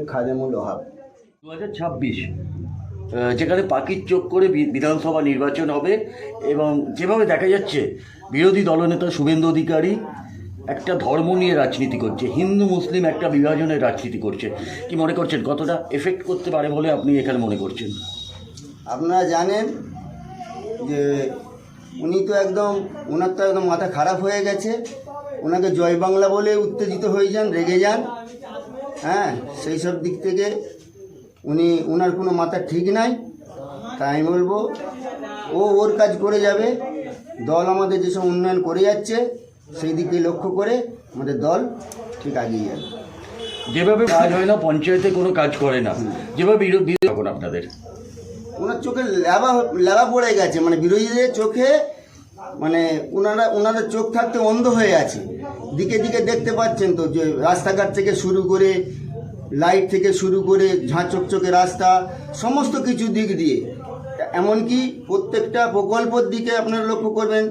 শেখ খাদেমুল ওহাব। দু হাজার ছাব্বিশ যেখানে পাখির চোখ করে বিধানসভা নির্বাচন হবে এবং যেভাবে দেখা যাচ্ছে বিরোধী দলনেতা শুভেন্দু অধিকারী একটা ধর্ম নিয়ে রাজনীতি করছে হিন্দু মুসলিম একটা বিভাজনের রাজনীতি করছে। কি মনে করছেন কতটা এফেক্ট করতে পারে বলে আপনি এখানে মনে করছেন? আপনারা জানেন যে উনি তো একদম ওনার তো একদম মাথা খারাপ হয়ে গেছে ওনাকে জয় বাংলা বলে উত্তেজিত হয়ে যান রেগে যান। হ্যাঁ সেই সব দিক থেকে উনি ওনার কোনো মাথা ঠিক নাই তাই আমি বলব ও ওর কাজ করে যাবে দল আমাদের যেসব উন্নয়ন করে যাচ্ছে সেই দিকে লক্ষ্য করে আমাদের দল ঠিক আগিয়ে যাবে। যেভাবে কাজ হয় না পঞ্চায়েতে কোনো কাজ করে না। যেভাবে বিরোধী এখন আপনাদের? ওনার চোখে লেবা লেবা পড়ে গেছে মানে বিরোধীদের চোখে মানে ওনারা ওনাদের চোখ থাকতে অন্ধ হয়ে আছে। দিকে দিকে দেখতে পাচ্ছেন তো যে রাস্তাঘাট থেকে শুরু করে লাইট থেকে শুরু করে ঝাঁ চকচকে রাস্তা, সমস্ত কিছু দিক দিয়ে। এমনকি প্রত্যেকটা প্রকল্পর দিকে আপনারা লক্ষ্য করবেন,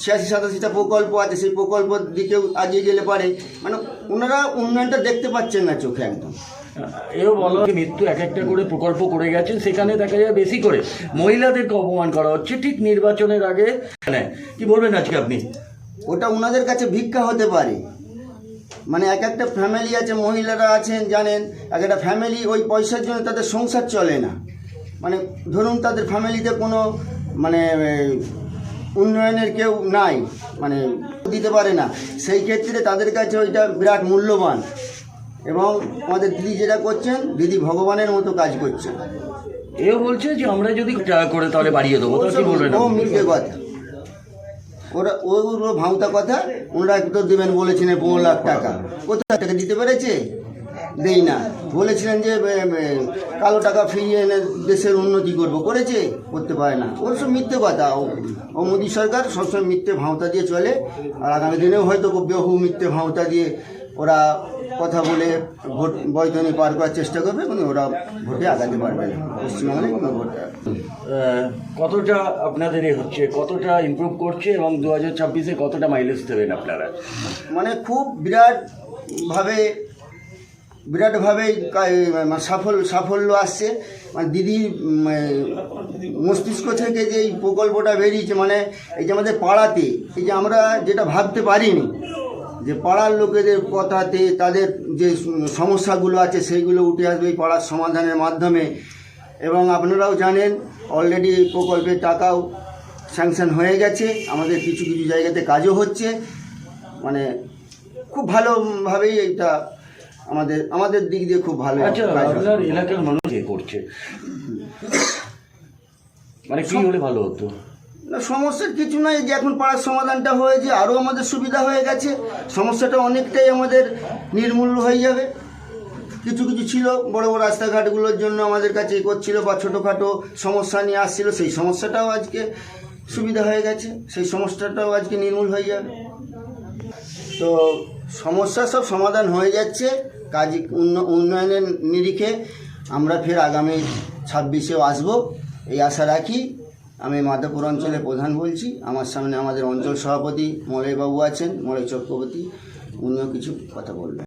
ছিয়াশি, সাতাশিটা প্রকল্প আছে, সেই প্রকল্পর দিকেও এগিয়ে গেলে পারে। মানে ওনারা উন্নয়নটা দেখতে পাচ্ছেন না চোখে একদম। এও বলো মৃত্যু এক একটা করে প্রকল্প করে গেছেন, সেখানে দেখা যায় বেশি করে মহিলাদেরকে অপমান করা হচ্ছে ঠিক নির্বাচনের আগে। হ্যাঁ কি বলবেন আজকে আপনি? ওটা ওনাদের কাছে ভিক্ষা হতে পারে। মানে এক একটা ফ্যামিলি আছে, মহিলারা আছেন, জানেন, এক একটা ফ্যামিলি ওই পয়সার জন্য তাদের সংসার চলে না। মানে ধরুন তাদের ফ্যামিলিতে কোনো মানে উন্নয়নের কেউ নাই মানে দিতে পারে না। সেই ক্ষেত্রে তাদের কাছে ওইটা বিরাট মূল্যবান। এবং আমাদের দিদি যেটা করছেন দিদি ভগবানের মতো কাজ করছেন। এও বলছে যে আমরা যদি টাকা করে তাহলে বাড়িয়ে দেবো তো কি বলবেন ও? মিথ্যে কথা। ওরা ওগুলো ভাঙতা কথা ওনারা তো দেবেন বলেছিলেন পনেরো লাখ টাকা। কোথায় টাকা দিতে পেরেছে? দেই না। বলেছিলেন যে কালো টাকা ফিরিয়ে এনে দেশের উন্নতি করব। করেছে? করতে পারে না। ওর সব মিথ্যে কথা। ও ও মোদী সরকার সবসময় মিথ্যে ভাঁওতা দিয়ে চলে। আর আগামী দিনেও হয়তো বহু মিথ্যে ভাঁওতা দিয়ে ওরা কথা বলে ভোট বৈতনী পার করার চেষ্টা করবে কিন্তু ওরা ভোটে আগাতে পারবে। না পশ্চিমবাংলায় কোনো ভোট কতটা আপনাদের এ হচ্ছে? কতটা ইমপ্রুভ করছে এবং দু হাজার ছাব্বিশে কতটা মাইলেজ দেবেন আপনারা? মানে খুব বিরাটভাবে বিরাটভাবে কা- মানে সাফল্য সাফল্য আসছে। মানে দিদির মস্তিষ্ক থেকে যে এই প্রকল্পটা বেরিয়েছে মানে এই যে আমাদের পাড়াতে এই যে আমরা যেটা ভাবতে পারিনি যে পাড়ার লোকেদের কথাতে তাদের যে সমস্যাগুলো আছে সেইগুলো উঠে আসবে এই পাড়ার সমাধানের মাধ্যমে। এবং আপনারাও জানেন অলরেডি এই প্রকল্পের টাকাও স্যাংশন হয়ে গেছে। আমাদের কিছু কিছু জায়গাতে কাজও হচ্ছে। মানে খুব ভালোভাবেই এটা আমাদের আমাদের দিক দিয়ে খুব ভালো আচ্ছা এলাকার মানুষ করছে মানে কি হলে ভালো হতো? না, সমস্যার কিছু নাই যে এখন পাড়ার সমাধানটা হয়েছে, আরও আমাদের সুবিধা হয়ে গেছে। সমস্যাটা অনেকটাই আমাদের নির্মূল হয়ে যাবে। কিছু কিছু ছিল, বড় বড় রাস্তাঘাটগুলোর জন্য আমাদের কাছে এ করছিল বা ছোটোখাটো সমস্যা নিয়ে আসছিল, সেই সমস্যাটাও আজকে সুবিধা হয়ে গেছে, সেই সমস্যাটাও আজকে নির্মূল হয়ে যাবে। তো সমস্যা সব সমাধান হয়ে যাচ্ছে, কাজ উন্ন- উন্নয়নের নিরিখে আমরা ফের আগামী ছাব্বিশেও আসব, এই আশা রাখি। আমি মাধবপুর অঞ্চলের প্রধান বলছি। আমার সামনে আমাদের অঞ্চল সভাপতি মলয়বাবু আছেন মলয় চক্রবর্তী উনিও কিছু কথা বলবেন।